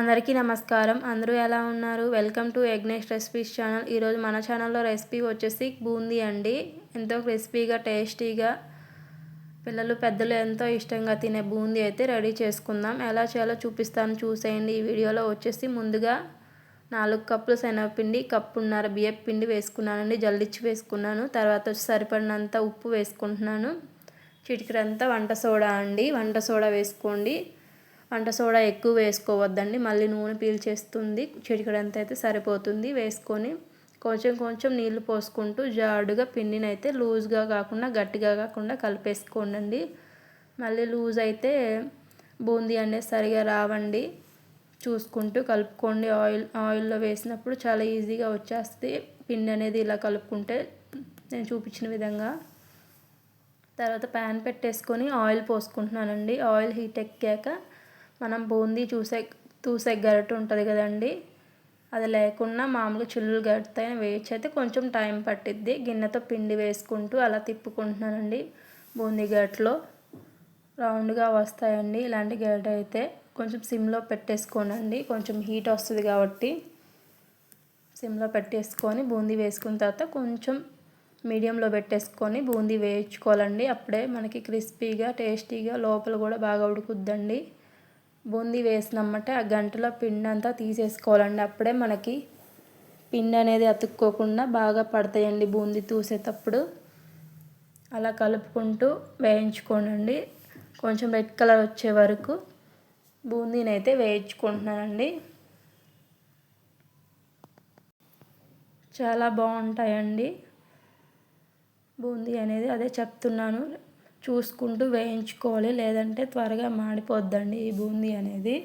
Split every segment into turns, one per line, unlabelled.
అందరికీ నమస్కారం. అందరూ ఎలా ఉన్నారు? వెల్కమ్ టు ఎగ్నెస్ట్ రెసిపీస్ ఛానల్. ఈరోజు మన ఛానల్లో రెసిపీ వచ్చేసి బూందీ అండి. ఎంతో క్రిస్పీగా టేస్టీగా పిల్లలు పెద్దలు ఎంతో ఇష్టంగా తినే బూందీ అయితే రెడీ చేసుకుందాం. ఎలా చేయాలో చూపిస్తాను. చూసేయండి. ఈ వీడియోలో వచ్చేసి ముందుగా నాలుగు కప్పులు శనగపిండి కప్పున్నర బియ్యం పిండి వేసుకున్నానండి. జల్లిచ్చి వేసుకున్నాను. తర్వాత వచ్చి సరిపడినంత ఉప్పు వేసుకుంటున్నాను. చిటికరంతా వంట సోడా అండి. వంట సోడా వేసుకోండి. వంట సోడా ఎక్కువ వేసుకోవద్దండి. మళ్ళీ నూనె పీల్చేస్తుంది. చిటికడంత అయితే సరిపోతుంది. వేసుకొని కొంచెం కొంచెం నీళ్ళు పోసుకుంటూ జాడుగా పిండిని అయితే లూజ్గా కాకుండా గట్టిగా కాకుండా కలిపేసుకోండి మళ్ళీ లూజ్ అయితే బూందీ అనేది సరిగా రావండి. చూసుకుంటూ కలుపుకోండి. ఆయిల్ ఆయిల్లో వేసినప్పుడు చాలా ఈజీగా వచ్చేస్తుంది. పిండి అనేది ఇలా కలుపుకుంటే నేను చూపించిన విధంగా. తర్వాత ప్యాన్ పెట్టేసుకొని ఆయిల్ పోసుకుంటున్నానండి. ఆయిల్ హీట్ ఎక్కాక మనం బూందీ చూసే చూసే గరిటె ఉంటుంది కదండి. అది లేకుండా మామూలుగా చిల్లులు గరిటె వేయచ్చు అయితే కొంచెం టైం పట్టిద్ది. గిన్నెతో పిండి వేసుకుంటూ అలా తిప్పుకుంటున్నానండి బూందీ గరిటెలో. రౌండ్గా వస్తాయండి ఇలాంటి గరిట అయితే. కొంచెం సిమ్లో పెట్టేసుకోనండి. కొంచెం హీట్ వస్తుంది కాబట్టి సిమ్లో పెట్టేసుకొని బూందీ వేసుకున్న తర్వాత కొంచెం మీడియంలో పెట్టేసుకొని బూందీ వేయించుకోవాలండి. అప్పుడే మనకి క్రిస్పీగా టేస్టీగా లోపల కూడా బాగా ఉడుకుద్దండి. బూందీ వేసినామంటే ఆ గంటలో పిండి అంతా తీసేసుకోవాలండి. అప్పుడే మనకి పిండి అనేది అతుక్కోకుండా బాగా పడతాయండి బూందీ తూసేటప్పుడు. అలా కలుపుకుంటూ వేయించుకోనండి. కొంచెం రెడ్ కలర్ వచ్చే వరకు బూందీని అయితే వేయించుకుంటున్నానండి. చాలా బాగుంటాయండి. బూందీ అనేది అదే చెప్తున్నాను. చూసుకుంటూ వేయించుకోవాలి. లేదంటే త్వరగా మాడిపోద్దండి ఈ బూందీ అనేది.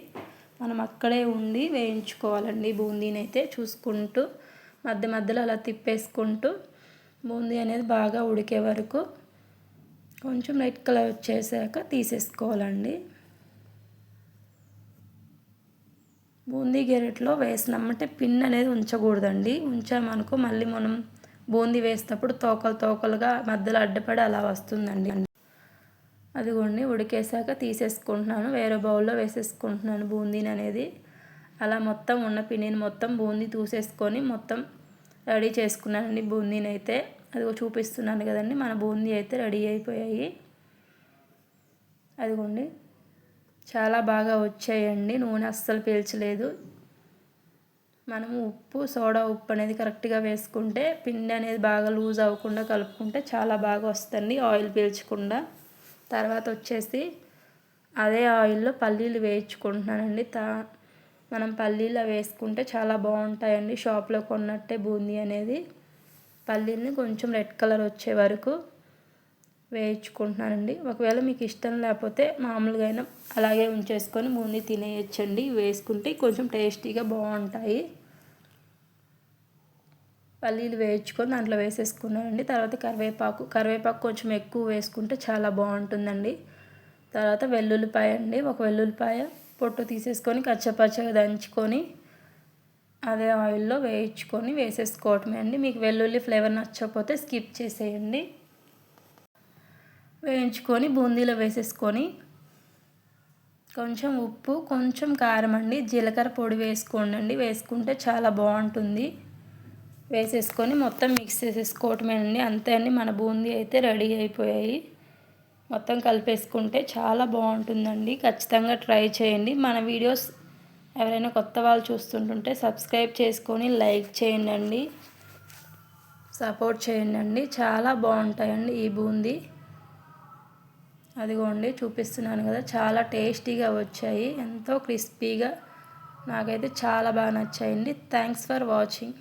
మనం అక్కడే ఉండి వేయించుకోవాలండి బూందీని అయితే చూసుకుంటూ మధ్య మధ్యలో అలా తిప్పేసుకుంటూ బూందీ అనేది బాగా ఉడికే వరకు కొంచెం రెడ్ కలర్ వచ్చేసాక తీసేసుకోవాలండి. బూందీ గెరెట్లో వేసినామంటే పిన్ అనేది ఉంచకూడదండి. ఉంచామనుకో మళ్ళీ మనం బూందీ వేసేటప్పుడు తోకలు తోకలుగా మధ్యలో అడ్డపడి అలా వస్తుందండి. అదిగోండి ఉడికేసాక తీసేసుకుంటున్నాను. వేరే బౌల్లో వేసేసుకుంటున్నాను బూందీని అనేది. అలా మొత్తం ఉన్న పిండిని మొత్తం బూందీ తూసేసుకొని మొత్తం రెడీ చేసుకున్నానండి బూందీని అయితే. అదిగో చూపిస్తున్నాను కదండి మన బూందీ అయితే రెడీ అయిపోయాయి. అదిగోండి చాలా బాగా వచ్చాయండి. నూనె అస్సలు పీల్చలేదు. మనము ఉప్పు సోడా ఉప్పు అనేది కరెక్ట్గా వేసుకుంటే పిండి అనేది బాగా లూజ్ అవ్వకుండా కలుపుకుంటే చాలా బాగా వస్తుంది ఆయిల్ పీల్చకుండా. తర్వాత వచ్చేసి అదే ఆయిల్లో పల్లీలు వేయించుకుంటున్నానండి. తా మనం పల్లీలు వేసుకుంటే చాలా బాగుంటాయండి. షాప్లో కొన్నట్టే బూందీ అనేది. పల్లీని కొంచెం రెడ్ కలర్ వచ్చే వరకు వేయించుకుంటున్నానండి. ఒకవేళ మీకు ఇష్టం లేకపోతే మామూలుగా అయినా అలాగే ఉంచేసుకొని బూందీ తినేయచ్చండి. వేసుకుంటే కొంచెం టేస్టీగా బాగుంటాయి. పల్లీలు వేయించుకొని దాంట్లో వేసేసుకున్నానండి. తర్వాత కరివేపాకు కరివేపాకు కొంచెం ఎక్కువ వేసుకుంటే చాలా బాగుంటుందండి. తర్వాత వెల్లుల్లిపాయ అండి. ఒక వెల్లుల్లిపాయ పొట్టు తీసేసుకొని కచ్చపచ్చగా దంచుకొని అదే ఆయిల్లో వేయించుకొని వేసేసుకోవటమే అండి. మీకు వెల్లుల్లి ఫ్లేవర్ నచ్చకపోతే స్కిప్ చేసేయండి. వేయించుకొని బూందీలో వేసేసుకొని కొంచెం ఉప్పు కొంచెం కారం అండి. జీలకర్ర పొడి వేసుకోండి వేసుకుంటే చాలా బాగుంటుంది. వేసేసుకొని మొత్తం మిక్స్ చేసేసుకోవటమేనండి అంతే అండి. మన బూందీ అయితే రెడీ అయిపోయాయి. మొత్తం కలిపేసుకుంటే చాలా బాగుంటుందండి. ఖచ్చితంగా ట్రై చేయండి. మన వీడియోస్ ఎవరైనా కొత్త వాళ్ళు చూస్తుంటుంటే సబ్స్క్రైబ్ చేసుకొని లైక్ చేయండి సపోర్ట్ చేయండి చాలా బాగుంటాయండి ఈ బూందీ. అదిగోండి చూపిస్తున్నాను కదా. చాలా టేస్టీగా వచ్చాయి. ఎంతో క్రిస్పీగా. నాకైతే చాలా బాగా నచ్చాయండి. Thanks for watching.